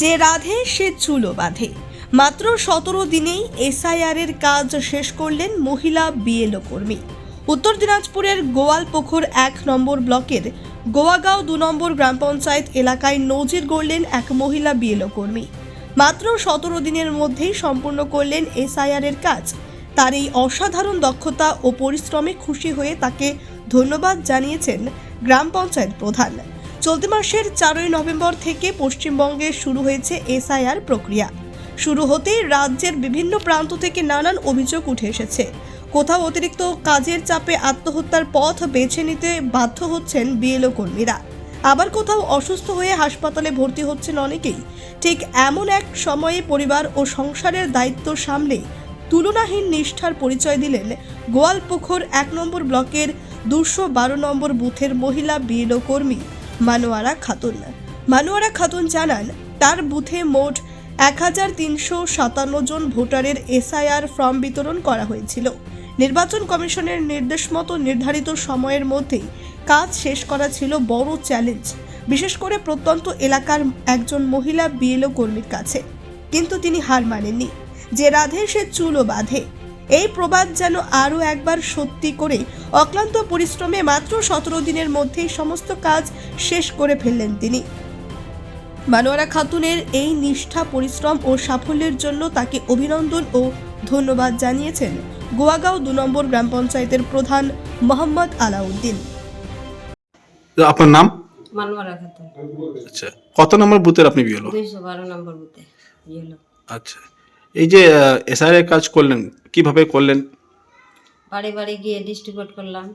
যে রাধে, সে চুলো বাঁধে। মাত্র সতেরো দিনেই এসআইআর এর কাজ শেষ করলেন মহিলা বিএলও কর্মী। উত্তর দিনাজপুরের গোয়ালপুকুর এক নম্বর ব্লকের গোয়াগাঁও দু নম্বর গ্রাম পঞ্চায়েত এলাকায় নজির গড়লেন এক মহিলা বিএলও কর্মী। মাত্র সতেরো দিনের মধ্যেই সম্পূর্ণ করলেন এসআইআর এর কাজ। তার এই অসাধারণ দক্ষতা ও পরিশ্রমে খুশি হয়ে তাকে ধন্যবাদ জানিয়েছেন গ্রাম পঞ্চায়েত প্রধান। চলতি মাসের চারই নভেম্বর থেকে পশ্চিমবঙ্গে শুরু হয়েছে এসআইআর প্রক্রিয়া। শুরু হতেই রাজ্যের বিভিন্ন প্রান্ত থেকে নানান অভিযোগ উঠে এসেছে। কোথাও অতিরিক্ত কাজের চাপে আত্মহত্যার পথ বেছে নিতে বাধ্য হচ্ছেন বিএলও কর্মীরা। আবার কোথাও অসুস্থ হয়ে হাসপাতালে ভর্তি হচ্ছেন অনেকেই। ঠিক এমন এক সময়ে পরিবার ও সংসারের দায়িত্ব সামলে তুলনাহীন নিষ্ঠার পরিচয় দিলেন গোয়ালপুকুর এক নম্বর ব্লকের দুশো বারো নম্বর বুথের মহিলা বিএলও কর্মী। মানোয়ারা খাতুন। মানোয়ারা খাতুন জানান, তার বুথে মোট এক হাজার তিনশো সাতান্ন জন ভোটারের এসআইআর ফর্ম বিতরণ করা হয়েছিল। নির্বাচন কমিশনের নির্দেশ মতো নির্ধারিত সময়ের মধ্যেই কাজ শেষ করা ছিল বড় চ্যালেঞ্জ, বিশেষ করে প্রত্যন্ত এলাকার একজন মহিলা বিএলও কর্মীর কাছে। কিন্তু তিনি হার মানেননি। যে রাধে সে চুলও বাঁধে। এই প্রবাদ যেন আরও একবার সত্যি করে অক্লান্ত পরিশ্রমে মাত্র সতেরো দিনের মধ্যেই সমস্ত কাজ শেষ করে ফেললেন তিনি। মানোয়ারা খাতুনের এই নিষ্ঠা পরিশ্রম ও সাফল্যের জন্য তাকে অভিনন্দন ও ধন্যবাদ জানিয়েছেন গোয়াগাঁও দু নম্বর গ্রাম পঞ্চায়েতের প্রধান মোহাম্মদ আলাউদ্দিন। আপনার নাম? খাতুন। আচ্ছা কত নম্বর বুথের আপনি বিয়েলো দুইশো বারো নম্বর বুথে আচ্ছা এই যে এসআইআর এর কাজ করলেন কীভাবে করলেন? বাড়ি বাড়ি গিয়ে ডিস্ট্রিবিউট করলাম।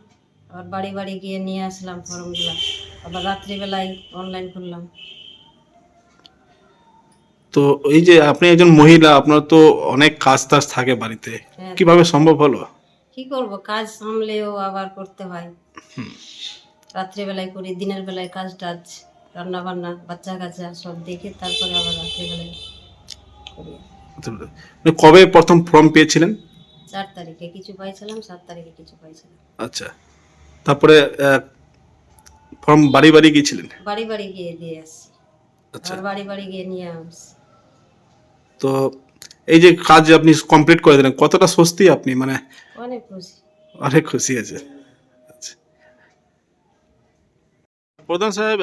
আবার বাড়ি বাড়ি গিয়ে নিয়ে আসলাম ফর্মগুলো। আবার রাত্রিবেলায় অনলাইন করলাম তো এই যে আপনি একজন মহিলা আপনার তো অনেক কাজ টাজ থাকে বাড়িতে। হ্যাঁ। কীভাবে সম্ভব হলো? কি করব? কাজ সামলেও আবার করতে হয়। রাত্রিবেলায় করি দিনের বেলায় কাজ টাজ রান্না বান্না বাচ্চা কাচ্চা সব দেখে তারপরে আবার রাত্রিবেলায় মানে কবে প্রথম ফর্ম পেয়েছিলেন? চার তারিখে কিছু পাইছিলাম সাত তারিখে কিছু পাইছিলাম। আচ্ছা। তারপরে ফর্ম বাড়ি বাড়ি গিয়েছিলেন? বাড়ি বাড়ি গিয়ে দিয়ে আসছি। আচ্ছা। বাড়ি বাড়ি গিয়ে নিয়ে আসছি। তো এই যে কাজ আপনি কমপ্লিট করে দিলেন কতটা স্বস্তি আপনি? মানে অনেক খুশি। অনেক খুশি আছে। আচ্ছা। প্রধান সাহেব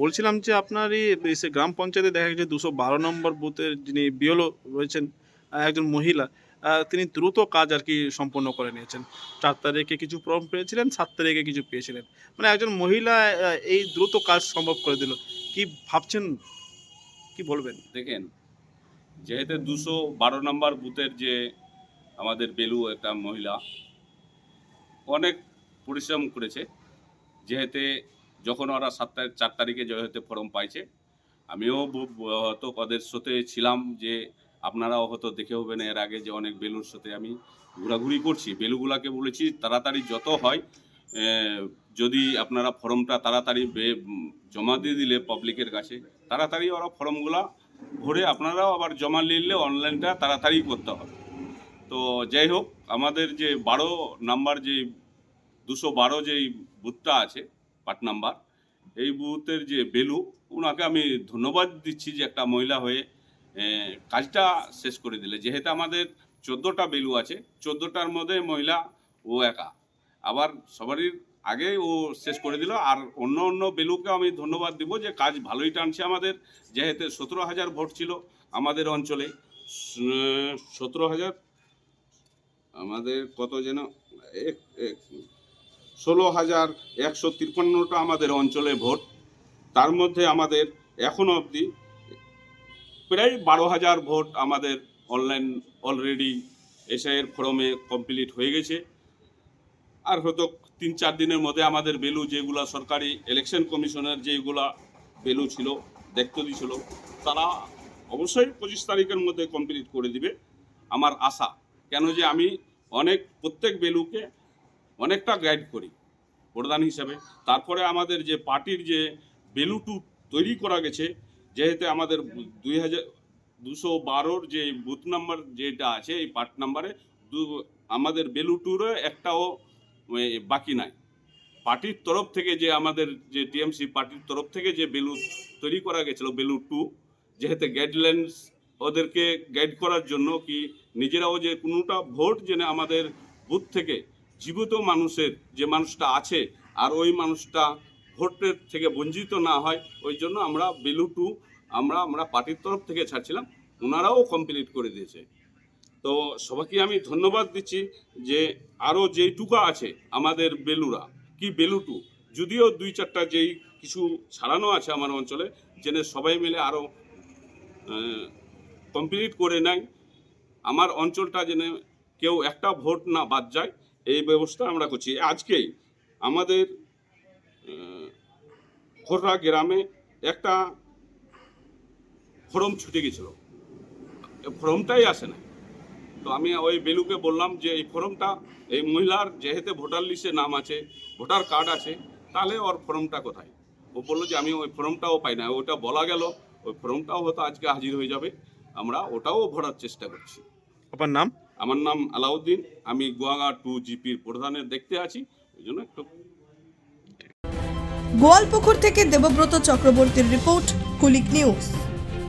বলছিলাম যে আপনার এই গ্রাম পঞ্চায়েতে দেখা গেছে দুশো বারো নম্বর বুথের যিনি বিওলো রয়েছেন একজন মহিলা। তিনি দ্রুত কাজ আর কি সম্পন্ন করে নিয়েছেন। চার তারিখে কিছু ফর্ম পেয়েছিলেন, সাত তারিখে কিছু পেয়েছিলেন। মানে একজন মহিলা এই দ্রুত কাজ সম্ভব করে দিল। কি ভাবছেন? কি বলবেন? দেখেন, যেহেতু দুশো বারো নম্বর বুথের যে আমাদের বেলু একটা মহিলা, অনেক পরিশ্রম করেছে। যেহেতু যখন ওরা সাত তারিখ, চার তারিখে যেহেতু ফর্ম পাইছে, আমিও হয়তো ওদের সাথে ছিলাম যে আপনারাও হয়তো দেখে হবেন এর আগে যে অনেক বেলুর সাথে আমি ঘোরাঘুরি করছি। বেলুগুলাকে বলেছি তাড়াতাড়ি যত হয় যদি আপনারা ফর্মটা তাড়াতাড়ি জমা দিয়ে দিলে পাবলিকের কাছে, তাড়াতাড়ি ওরা ফর্মগুলা ভরে আপনারাও আবার জমা নিলে অনলাইনটা তাড়াতাড়ি করতে হবে। তো যাই হোক, আমাদের যে বারো নাম্বার যে, দুশো বারো যেই বুথটা আছে, পাট নাম্বার, এই বুথের যে বেলু ওনাকে আমি ধন্যবাদ দিচ্ছি যে একটা মহিলা হয়ে কাজটা শেষ করে দিলে। যেহেতু আমাদের চোদ্দোটা বেলু আছে, চোদ্দোটার মধ্যে মহিলা ও একা। আবার সবারই আগে ও শেষ করে দিল। আর অন্য অন্য বেলুকে আমি ধন্যবাদ দিব যে কাজ ভালোই টানছে আমাদের। যেহেতু সতেরো হাজার ভোট ছিল আমাদের অঞ্চলে। সতেরো হাজার আমাদের কত যেন? এক এক, ষোলো হাজার একশো তিপ্পান্নটা আমাদের অঞ্চলে ভোট। তার মধ্যে আমাদের এখনও অবধি প্রায় বারো হাজার ভোট আমাদের অনলাইন অলরেডি এসআইয়ের ফর্মে কমপ্লিট হয়ে গেছে। আর হয়তো তিন চার দিনের মধ্যে আমাদের বেলু যেগুলা সরকারি ইলেকশন কমিশনের যেগুলা বেলু ছিল, দেখতে দিছিল তারা অবশ্যই পঁচিশ তারিখের মধ্যে কমপ্লিট করে দিবে। আমার আশা, কেন যে আমি অনেক, প্রত্যেক বেলুকে অনেকটা গাইড করি, প্রধান হিসাবে। তারপরে আমাদের যে পার্টির যে বেলুটু তৈরি করা গেছে যেহেতু আমাদের দুই হাজার দুশো বারোর যে বুথ নাম্বার যেটা আছে, এই পার্ট নাম্বারে দু, আমাদের বেলুটুরে একটাও বাকি নাই। পার্টির তরফ থেকে যে আমাদের যে টিএমসি পার্টির তরফ থেকে যে বেলু তৈরি করা গেছিল, বেলু টু, যেহেতু গাইডলাইন্স ওদেরকে গাইড করার জন্য কি নিজেরাও যে কোনোটা ভোট যেন আমাদের বুথ থেকে জীবিত মানুষের যে মানুষটা আছে, আর ওই মানুষটা ভোটের থেকে বঞ্চিত না হয়, ওই জন্য আমরা বেলু টু, আমরা আমরা পার্টির তরফ থেকে ছাড়ছিলাম, ওনারাও কমপ্লিট করে দিয়েছে। তো সবাইকে আমি ধন্যবাদ দিচ্ছি যে আরও যেইটুকু আছে আমাদের বেলুরা, কি বেলু টু? যদিও দুই চারটা যেই কিছু ছাড়ানো আছে আমার অঞ্চলে যেন সবাই মিলে আরও কমপ্লিট করে নেয়। আমার অঞ্চলটা যেন কেউ একটা ভোট না বাদ যায়, এই ব্যবস্থা আমরা করছি। আজকেই আমাদের খোররা গ্রামে একটা ফরম ছুটে গেছিল। ফরমটাই আসে না তো আমি ওই বেলুকে বললাম যে এই ফর্মটা এই মহিলার যেহেতু ভোটার লিস্টে নাম আছে ভোটার কার্ড আছে তাহলে ওর ফর্মটা কোথায়? ও বলল যে আমি ওই ফর্মটাও পাই না। ওটা বলা গেল ওই ফর্মটাও হয়তো আজকে হাজির হয়ে যাবে। আমরা ওটাও ভরার চেষ্টা করছি। আপনার নাম? আমার নাম আলাউদ্দিন। আমি গোয়াগা টু জিপির প্রধানের দেখতে আছি। ওই জন্য একটু গোয়ালপুকুর থেকে দেবব্রত চক্রবর্তীর রিপোর্ট কুলিক নিউজ।